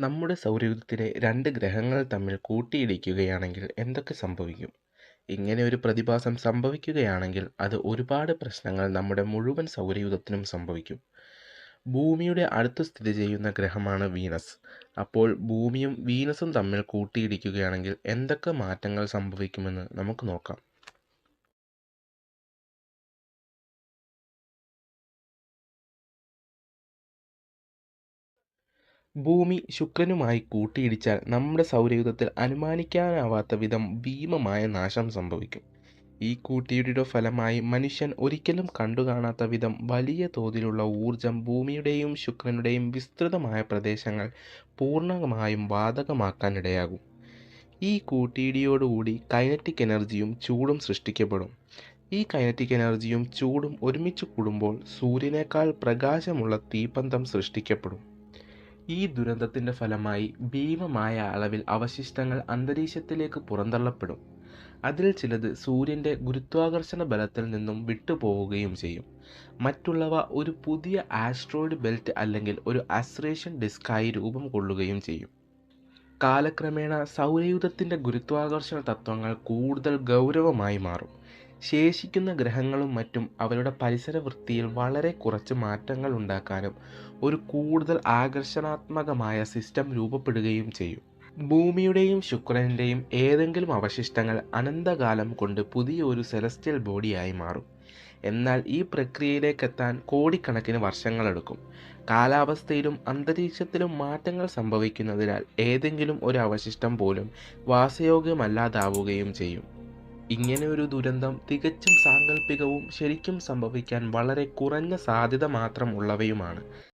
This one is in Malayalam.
നമ്മുടെ സൗരയൂഥത്തിലെ രണ്ട് ഗ്രഹങ്ങൾ തമ്മിൽ കൂട്ടിയിടിക്കുകയാണെങ്കിൽ എന്തൊക്കെ സംഭവിക്കും? ഇങ്ങനെ ഒരു പ്രതിഭാസം സംഭവിക്കുകയാണെങ്കിൽ അത് ഒരുപാട് പ്രശ്നങ്ങൾ നമ്മുടെ മുഴുവൻ സൗരയൂഥത്തിനും സംഭവിക്കും. ഭൂമിയുടെ അടുത്ത് സ്ഥിതി ചെയ്യുന്ന ഗ്രഹമാണ് വീനസ്. അപ്പോൾ ഭൂമിയും വീനസും തമ്മിൽ കൂട്ടിയിടിക്കുകയാണെങ്കിൽ എന്തൊക്കെ മാറ്റങ്ങൾ സംഭവിക്കുമെന്ന് നമുക്ക് നോക്കാം. ഭൂമി ശുക്രനുമായി കൂട്ടിയിടിച്ചാൽ നമ്മുടെ സൗരയൂഥത്തിൽ അനുമാനിക്കാനാവാത്ത വിധം ഭീമമായ നാശം സംഭവിക്കും. ഈ കൂട്ടിയിടിയുടെ ഫലമായി മനുഷ്യൻ ഒരിക്കലും കണ്ടുകാണാത്ത വിധം വലിയ തോതിലുള്ള ഊർജം ഭൂമിയുടെയും ശുക്രനുടെയും വിസ്തൃതമായ പ്രദേശങ്ങൾ പൂർണമായും ബാധകമാക്കാനിടയാകും. ഈ കൂട്ടിയിടിയോടുകൂടി കൈനറ്റിക് എനർജിയും ചൂടും സൃഷ്ടിക്കപ്പെടും. ഈ കൈനറ്റിക് എനർജിയും ചൂടും ഒരുമിച്ച് കൂടുമ്പോൾ സൂര്യനേക്കാൾ പ്രകാശമുള്ള തീപ്പന്തം സൃഷ്ടിക്കപ്പെടും. ഈ ദുരന്തത്തിന്റെ ഫലമായി ഭീമമായ അളവിൽ അവശിഷ്ടങ്ങൾ അന്തരീക്ഷത്തിലേക്ക് പുറന്തള്ളപ്പെടും. അതിൽ ചിലത് സൂര്യന്റെ ഗുരുത്വാകർഷണ ബലത്തിൽ നിന്നും വിട്ടുപോവുകയും ചെയ്യും. മറ്റുള്ളവ ഒരു പുതിയ ആസ്ട്രോയിഡ് ബെൽറ്റ് അല്ലെങ്കിൽ ഒരു അസ്രേഷൻ ഡിസ്കായി രൂപം കൊള്ളുകയും ചെയ്യും. കാലക്രമേണ സൗരയൂഥത്തിന്റെ ഗുരുത്വാകർഷണ തത്വങ്ങൾ കൂടുതൽ ഗൗരവമായി മാറും. ശേഷിക്കുന്ന ഗ്രഹങ്ങളും മറ്റും അവരുടെ പരിസര വൃത്തിയിൽ വളരെ കുറച്ച് മാറ്റങ്ങൾ ഉണ്ടാക്കാനും ഒരു കൂടുതൽ ആകർഷണാത്മകമായ സിസ്റ്റം രൂപപ്പെടുകയും ചെയ്യും. ഭൂമിയുടെയും ശുക്രന്റെയും ഏതെങ്കിലും അവശിഷ്ടങ്ങൾ അനന്തകാലം കൊണ്ട് പുതിയ ഒരു സെലസ്റ്റിയൽ ബോഡിയായി മാറും. എന്നാൽ ഈ പ്രക്രിയയിലേക്കെത്താൻ കോടിക്കണക്കിന് വർഷങ്ങളെടുക്കും. കാലാവസ്ഥയിലും അന്തരീക്ഷത്തിലും മാറ്റങ്ങൾ സംഭവിക്കുന്നതിനാൽ ഏതെങ്കിലും ഒരു അവശിഷ്ടം പോലും വാസയോഗ്യമല്ലാതാവുകയും ചെയ്യും. ഇങ്ങനെയൊരു ദുരന്തം തികച്ചും സാങ്കല്പികവും ശരിക്കും സംഭവിക്കാൻ വളരെ കുറഞ്ഞ സാധ്യത മാത്രം ഉള്ളവയുമാണ്.